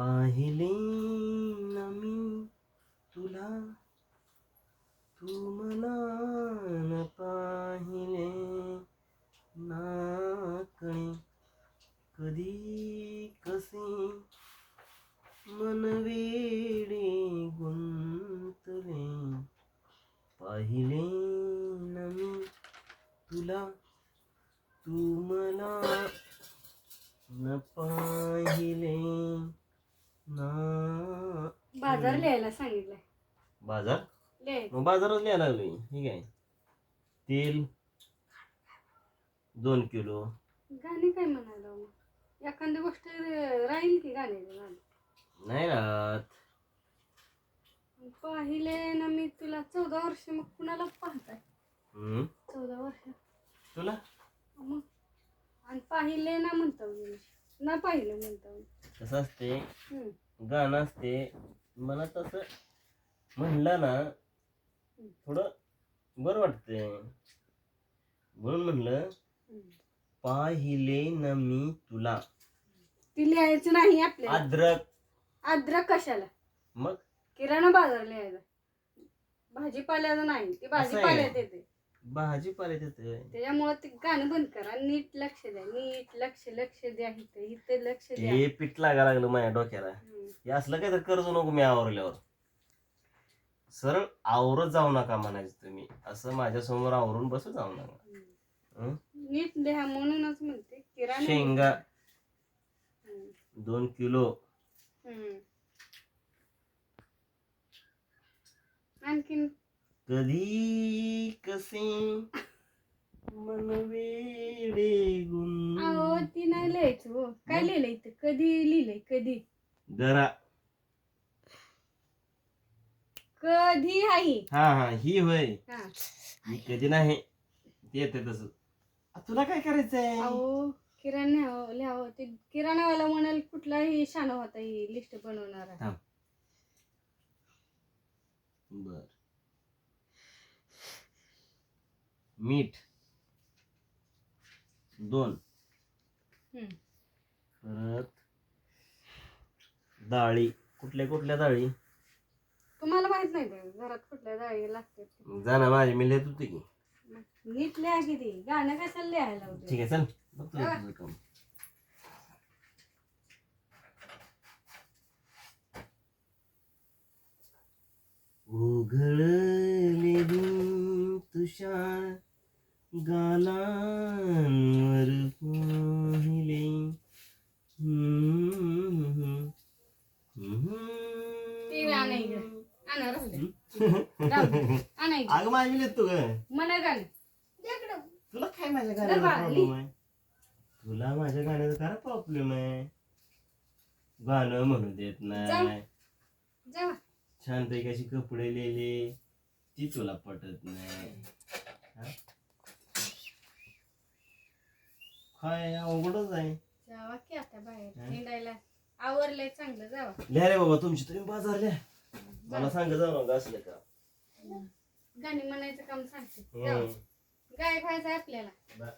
पाहिले ना मी तुला तू मला न पाहिले नाकणे कधी कसे मन वेडे गुंतले पाहिले ना मी तुला तू मला न पाहिले ना बाजार लिहायला सांगितलंय. बाजार? लिहायचं मग बाजारात लिहायला लागलोय ठीक आहे. तेल दोन किलो. गाणे काय म्हणायला मग एखादी गोष्ट राहील की गाण्याचं गाणं? नाही राहत. पाहिले ना मी तुला चौदा वर्ष मग कुणाला पाहताय? हम्म. चौदा वर्ष. तुला? मग? आणि पाहिले ना म्हणता मी. ना पाहिलं म्हणता मी. कसं असते. गाणं असते. मला तसं म्हणलं ना थोडं बरं वाटते म्हणून म्हणलं. पाहिले न मी तुला. ती लिहायचं नाही आपल्याला. अद्रक. अद्रक कशाला? मग? किराणा बाजार लिहायचा. भाजीपाल्याचं नाही ती भाजीपाल्यात येते. भाजीपाला देते त्याच्यामुळे ते गाणं बंद करा. नीट लक्ष द्या. नीट लक्ष लक्ष द्या इथं. इथं लक्ष द्या. ते पीठ लागा लागलं माझ्या डोक्याला. हम्म. हे असलं काय तर कर्ज नको मी आवरल्यावर. सरळ आवरत जाऊ नका म्हणायचं तुम्ही. असं माझ्यासमोर आवरून बसू जाऊ नका. हं? नीट द्या म्हणूनच म्हणते. किराणा शेंगा. हम्म. दोन किलो. हम्म. आणखीन? कधी कसे मन वेडे गुण अहो ती नाही लिहायचं हो. काय लिहिलंय इथं? कधी लिहिलंय? कधी? जरा. कधी आहे? हा हा ही होय. हा. ही कधी नाही. ते येते तस. तुला काय करायचंय? अहो किराणा लिहावं लिहावं ते किराणावाला म्हणाल कुठलाही शाणा होता ही लिस्ट बनवणारा. बर. मीठ. दोन. परत डाळी. कुठल्या कुठल्या डाळी? तुम्हाला माहीत नाही का घरात कुठल्या जाळी लागतात ते? जा ना माझी मी लिहित होती की. नीट लिहा किती गाणं कशाला लिहायला होते ठीक आहे चल. बघ तुझं तुझं काम उघळले बिन तुषार गालांवर पाहिले ते अगं माझी लिहितो ग. म्हणा गाणं तुला काय माझ्या गाण्याचा प्रॉब्लेम आहे? तुला माझ्या गाण्याचा काय प्रॉब्लेम आहे. गाणं म्हणू देत नाही. छानपैकी अशी कपडे लिहिले. ती तुला पटत नाही. हा? काय अवघडच आहे जावा की आता बाहेर? हिंडायला आवरलंय चांगलं जावा लिहा रे बाबा तुमची तुम्ही बाजार लिहा मला सांग जाऊ नका असलं का गाणी म्हणायचं काम सांगते जावा हम्म. गाय खायचं आपल्याला.